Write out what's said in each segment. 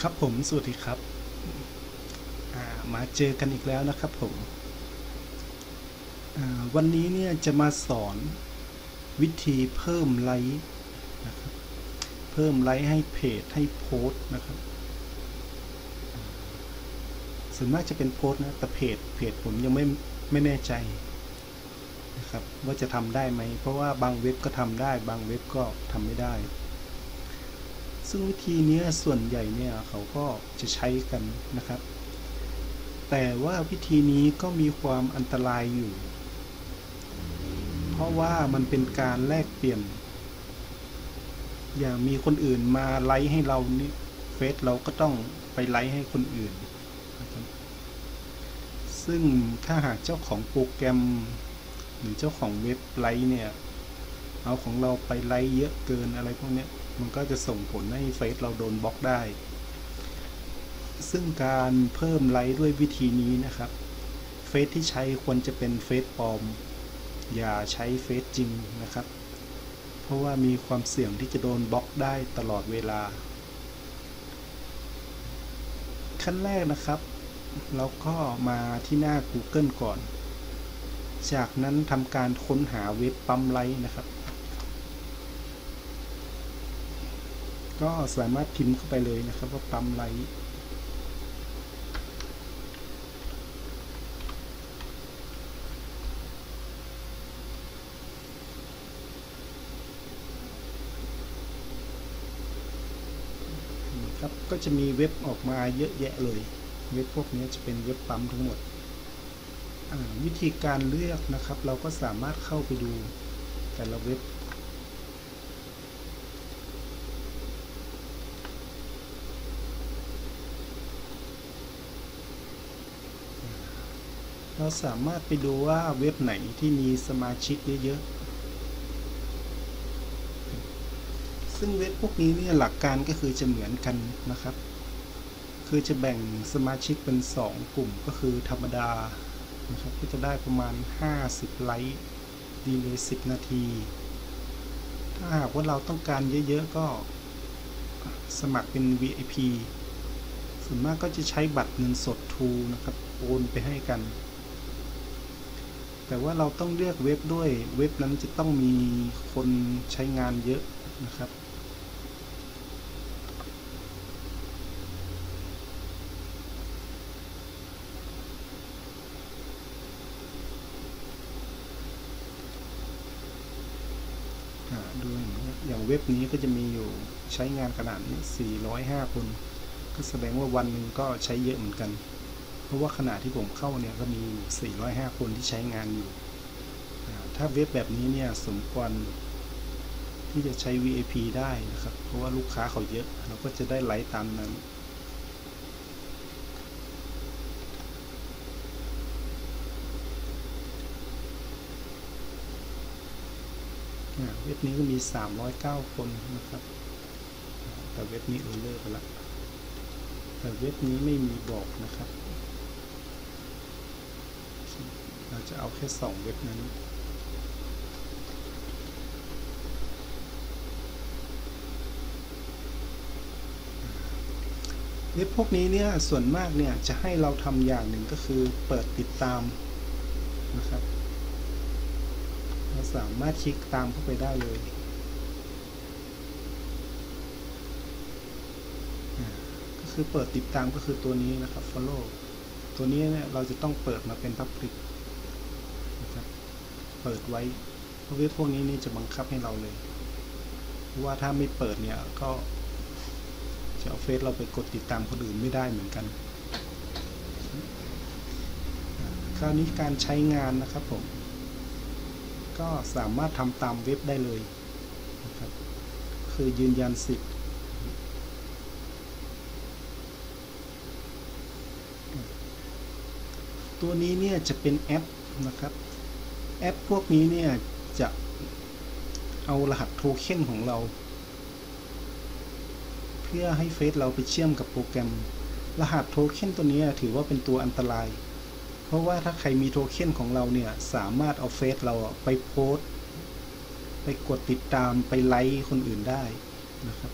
ครับผมสวัสดีครับ มาเจอกันอีกแล้วนะครับผม วันนี้เนี่ยจะมาสอนวิธีเพิ่มไลค์นะครับเพิ่มไลค์ให้เพจให้โพสนะครับส่วนมากจะเป็นโพสนะแต่เพจเพจผมยังไม่ไม่แน่ใจนะครับว่าจะทำได้ไหม เพราะว่าบางเว็บก็ทำได้ บางเว็บก็ทำไม่ได้ ซึ่งวิธีนี้ส่วนใหญ่เนี่ยเขาก็จะใช้กันนะครับ แต่ว่าวิธีนี้ก็มีความอันตรายอยู่ เพราะว่ามันเป็นการแลกเปลี่ยน อย่างมีคนอื่นมาไลค์ให้เรานี่เฟซเราก็ต้องไปไลค์ให้คนอื่น ซึ่งถ้าหากเจ้าของโปรแกรม หรือเจ้าของเว็บไลค์เนี่ย เอาของเราไปไลค์เยอะเกินอะไรพวกนี้ มันก็จะส่งผลให้เฟซเราโดนบล็อกได้ ซึ่งการเพิ่มไลค์ด้วยวิธีนี้นะครับ เฟซที่ใช้ควรจะเป็นเฟซปลอม อย่าใช้เฟซจริงนะครับ เพราะว่ามีความเสี่ยงที่จะโดนบล็อกได้ตลอดเวลา ขั้นแรกนะครับ เราก็มาที่หน้า Google ก่อน จากนั้นทำการค้นหาเว็บปั๊มไลค์นะครับ ก็สามารถพิมพ์เข้าไปเลยนะครับว่าปั๊มไลท์ครับก็จะมีเว็บออกมาเยอะแยะเลย เว็บพวกนี้จะเป็นเว็บปั๊มทั้งหมด วิธีการเลือกนะครับ เราก็สามารถเข้าไปดูแต่ละเว็บ เราสามารถไปดูว่าเว็บไหนที่มีสมาชิกเยอะๆ ซึ่งเว็บพวกนี้เนี่ยหลักการก็คือจะเหมือนกันนะครับ คือจะแบ่งสมาชิกเป็น 2 กลุ่มก็คือธรรมดานะครับก็จะได้ประมาณ 50 ไลค์ดีเลย10 นาที ถ้าหากว่าเราต้องการเยอะๆ ก็สมัครเป็น VIP ส่วนมากก็จะใช้บัตรเงินสดทูนะครับ โอนไปให้กัน แต่ว่าเราต้องเลือกเว็บด้วยเว็บนั้นจะต้องมีคนใช้งานเยอะนะครับ ดูอย่างเว็บนี้ก็จะมีอยู่ใช้งานขนาดนี้405 คน ก็แสดงว่าวันหนึ่งก็ใช้เยอะเหมือนกัน ราะว่าขณะที่ผมเข้าเนี่ยก็มี 405 คนที่ใช้งานอยู่ ถ้าเว็บแบบนี้เนี่ยสมควรที่จะใช้ VIP ได้นะครับ เพราะว่าลูกค้าเขาเยอะ เราก็จะได้ไลค์ตามนั้น เว็บนี้ก็มี 309 คนนะครับ แต่เว็บนี้เออเลิกไปละแต่เว็บนี้ไม่มีบอกนะครับ เรา จะเอาแค่2เว็บนั้น เว็บพวกนี้เนี่ยส่วนมากเนี่ยจะให้เราทำอย่างหนึ่งก็คือเปิดติดตามนะครับเราสามารถคลิกตามเข้าไปได้เลยก็คือเปิดติดตามก็คือตัวนี้นะครับ follow ตัวนี้เนี่ยเราจะต้องเปิดมาเป็น public น เปิดไว้เพราะว็บพวกนี้นี่จะบังคับให้เราเลย ว่าถ้าไม่เปิดเนี่ยก็จะเอาเฟซเราไปกดติดตามคนอื่นไม่ได้เหมือนกัน คราวนี้การใช้งานนะครับผม ก็สามารถทำตามเว็บได้เลยนะครับ คือยืนยันสิทธิ์ตัวนี้เนี่ยจะเป็นแอปนะครับ แอปพวกนี้เนี่ย จะเอารหัสโทเค็นของเรา เพื่อให้เฟซเราไปเชื่อมกับโปรแกรม รหัสโทเค็นตัวนี้ถือว่าเป็นตัวอันตราย เพราะว่าถ้าใครมีโทเค็นของเราเนี่ย สามารถเอาเฟซเราไปโพสต์ไปกดติดตามไปไลค์คนอื่นได้นะครับ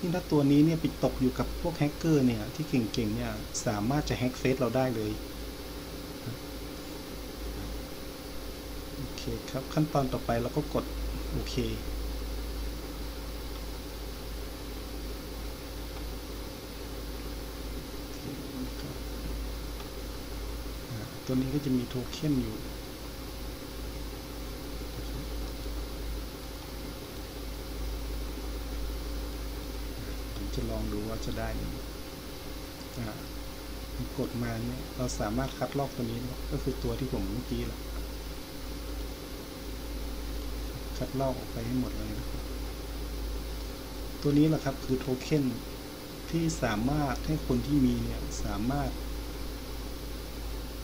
ยิ่งถ้าตัวนี้เนี่ยไปตกอยู่กับพวกแฮกเกอร์เนี่ยที่เก่งๆเนี่ยสามารถจะแฮกเฟซเราได้เลย โอ เคครับขั้นตอนต่อไปเราก็กดโอเคตัวนี้ก็จะมีโทเค็นอยู่ผมจะลองดูว่าจะได้ไหมกดมาเนี่ยเราสามารถคัดลอกตัวนี้ก็คือตัวที่ผมเมื่อกี้แหละ คัดลอกออกไปให้หมดเลยนะครับ ตัวนี้แหละครับคือโทเค็นที่สามารถให้คนที่มีเนี่ยสามารถ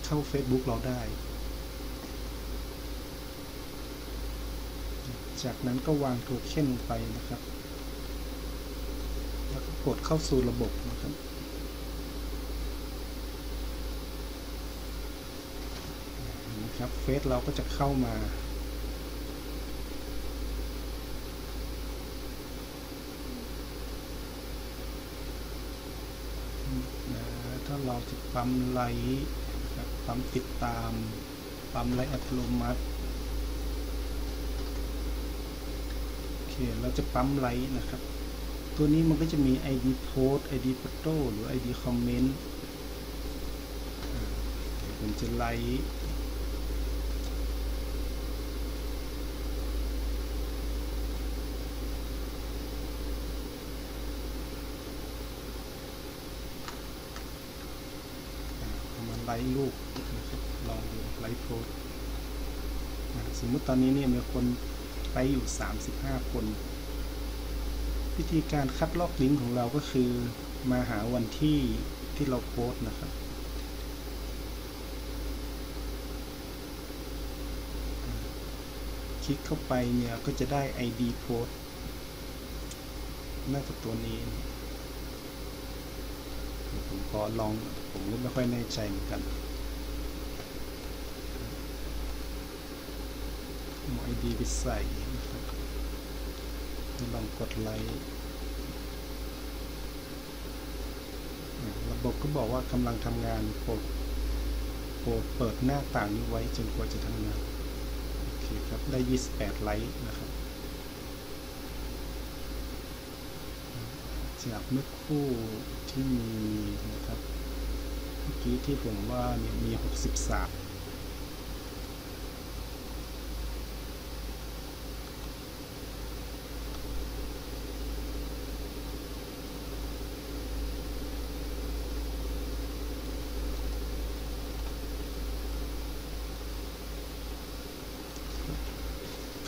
เข้า Facebook เราได้ จากนั้นก็วางโทเค็นลงไปนะครับ แล้วก็กดเข้าสู่ระบบนะครับนะครับเฟซเราก็จะเข้ามา นะถ้าเราจะ ปั๊มไลค์ปั๊มติดตาม ปั๊มไลท์อัตโนมัติโอเคเราจะปั๊มไลท์นะครับ ตัวนี้มันก็จะมี ID post ID photo หรือ ID comment อ่าเดียวผมจะไลค์อ่าเอามา ไลค์รูปนะครับลองดูไลค์โพสสมมุติตอนนี้เนี่ยมีคนไลค์อยู่ 35 คน วิธีการคัดลอกลิงก์ของเราก็คือมาหาวันที่ที่เราโพสนะครับคลิกเข้าไปเนี่ยก็จะได้ ID โพสน่าจะตัวนี้ ผมขอลองผมก็ไม่ค่อยแน่ใจเหมือนกันเอา ID ไปใส่นะครับลองกดไลค์ระบบก็บอกว่ากำลังทำงานโปรดโปรดเปิดหน้าต่างนี้ไว้จนกว่าจะทำงาน โอเคครับ ได้ 28 ไลค์นะครับอ่า จากเมื่อคู่ที่มีนะครับเมื่อกี้ที่ผมว่าเนี่ยมี 63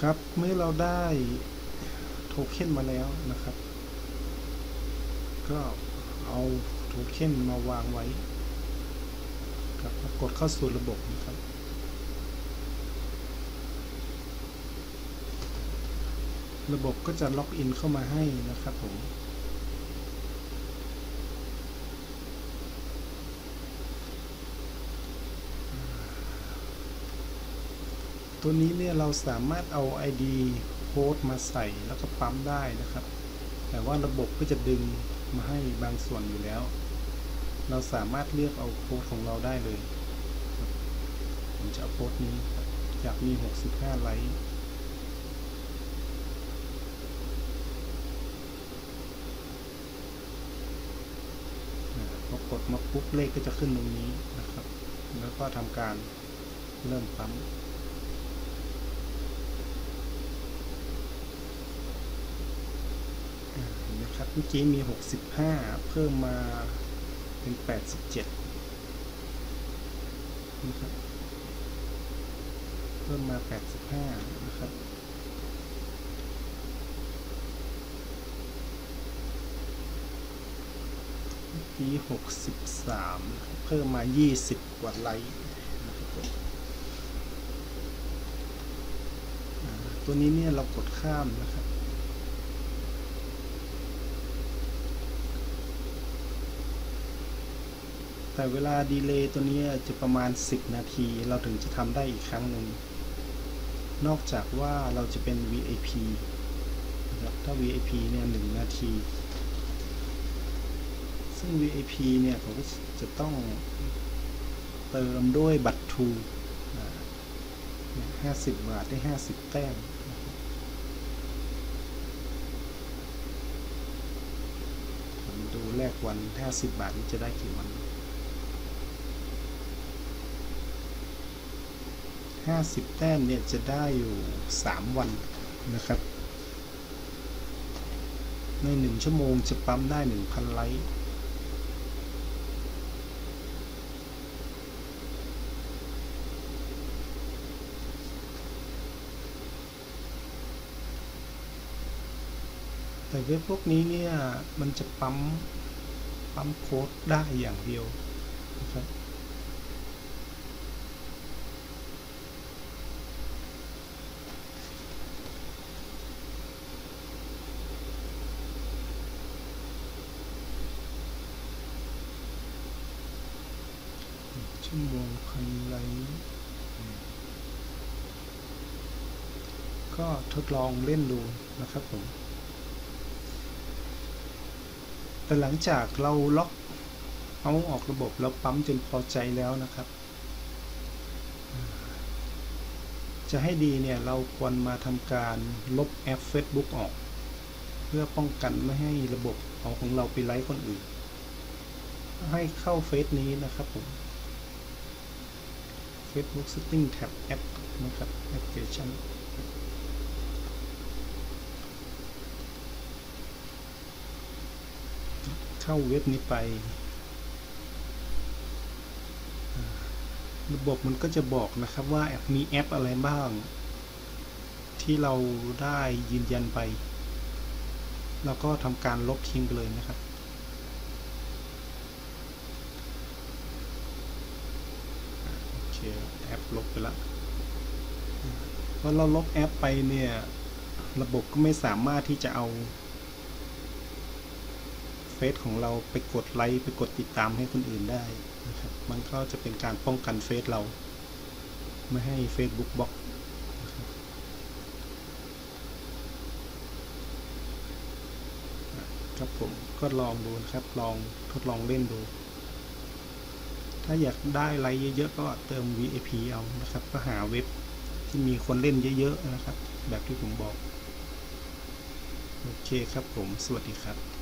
ครับ เมื่อเราได้โทเค็นมาแล้วนะครับ ก็เอาโทเค็นมาวางไว้ครับกดเข้าสู่ระบบนะครับ ระบบก็จะล็อกอินเข้ามาให้นะครับผมตัวนี้เนี่ยเราสามารถเอา ID โค้ดมาใส่แล้วก็ปั๊มได้นะครับ แต่ว่าระบบก็จะดึง มาให้บางส่วนอยู่แล้ว เราสามารถเลือกเอาโค้ดของเราได้เลย ผมจะเอาโค้ดนี้อยากมี 65 ไลค์พอกดมาปุ๊บเลขก็จะขึ้นตรงนี้นะครับ แล้วก็ทำการเริ่มปั๊ม อ่า เมื่อกี้มี 65 เพิ่มมาเป็น 87 นะครับ เพิ่มมา 85 นะครับเมื่อกี้63 เพิ่มมา 20 กว่าไลค์นะครับตัวนี้เนี่ยเรากดข้ามนะครับ แต่เวลาดีเลย์ตัวนี้จะประมาณ 10 นาที เราถึงจะทำได้อีกครั้งหนึ่ง นอกจากว่าเราจะเป็น VIP นะครับถ้า VIP เนี่ย1นาที ซึ่ง VIP เนี่ยเขาก็จะต้องเติมด้วยบัตรทูห้าสิบบาทได้ห้าสิบแต้มนะครับผมดูแลกวันห้าสิบบาทนี้จะได้กี่วัน ห้าสิบแต้มเนี่ยจะได้อยู่สามวันนะครับ ในหนึ่งชั่วโมงจะปั๊มได้หนึ่งพันไลค์แต่เว็บพวกนี้เนี่ย มันจะปั๊ม ปั๊มโค้ดได้อย่างเดียวนะครับ ชั่วโมงพันไลค์ ก็ทดลองเล่นดูนะครับผม แต่หลังจากเราล็อกเอาออกระบบแล้วปั๊มจนพอใจแล้วนะครับ จะให้ดีเนี่ยเราควรมาทำการลบแอป Facebook ออก เพื่อป้องกันไม่ให้ระบบเอาของเราไปไลค์คนอื่น ให้เข้าเฟซนี้นะครับผม Facebook Setting Tab App นะครับ Application เข้าเว็บนี้ไป ระบบมันก็จะบอกนะครับว่ามีแอปอะไรบ้าง ที่เราได้ยืนยันไป แล้วก็ทำการลบทิ้งไปเลยนะครับโอเคแอปลบไปแล้วพอเราลบแอปไปเนี่ย ระบบก็ไม่สามารถที่จะเอา ฟซของเราไปกดไลค์ไปกดติดตามให้คนอื่นได้นะครับมันก็จะเป็นการป้องกันเฟซเรา ไม่ให้ Facebook บล็อกนะครับครับผมก็ลองดูนะครับ ลองทดลองเล่นดู ถ้าอยากได้ไลค์เยอะๆก็เติม VIP เอานะครับ ก็หาเว็บที่มีคนเล่นเยอะๆนะครับ แบบที่ผมบอก โอเคครับผม สวัสดีครับ